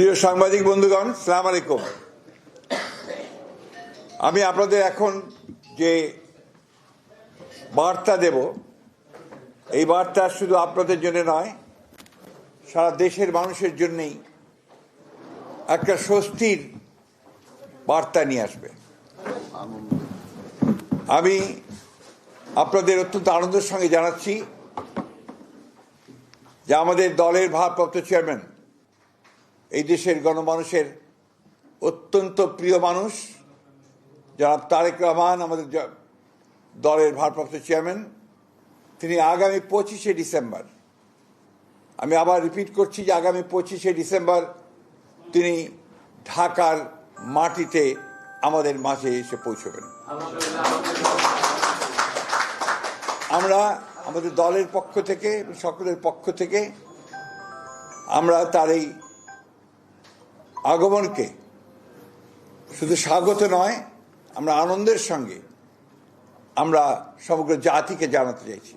প্রিয় সাংবাদিক বন্ধুগণ, সালাম আলাইকুম। আমি আপনাদের এখন যে বার্তা দেব, এই বার্তা শুধু আপনাদের জন্য নয়, সারা দেশের মানুষের জন্যেই একটা স্বস্তির বার্তা নিয়ে আসবে। আমি আপনাদের অত্যন্ত আনন্দের সঙ্গে জানাচ্ছি যে আমাদের দলের ভারপ্রাপ্ত চেয়ারম্যান এই দেশের গণমানুষের অত্যন্ত প্রিয় মানুষ, জনাব তারেক রহমান, আমাদের দলের ভারপ্রাপ্ত চেয়ারম্যান। তিনি আগামী পঁচিশে ডিসেম্বর, আমি আবার রিপিট করছি যে আগামী পঁচিশে ডিসেম্বর তিনি ঢাকার মাটিতে আমাদের মাঝে এসে পৌঁছবেন। আমরা আমাদের দলের পক্ষ থেকে, সকলের পক্ষ থেকে আমরা তার এই আগমনকে। শুধু স্বাগত নয় আমরা আনন্দের সঙ্গে আমরা সমগ্র জাতিকে জানাতে চাইছি।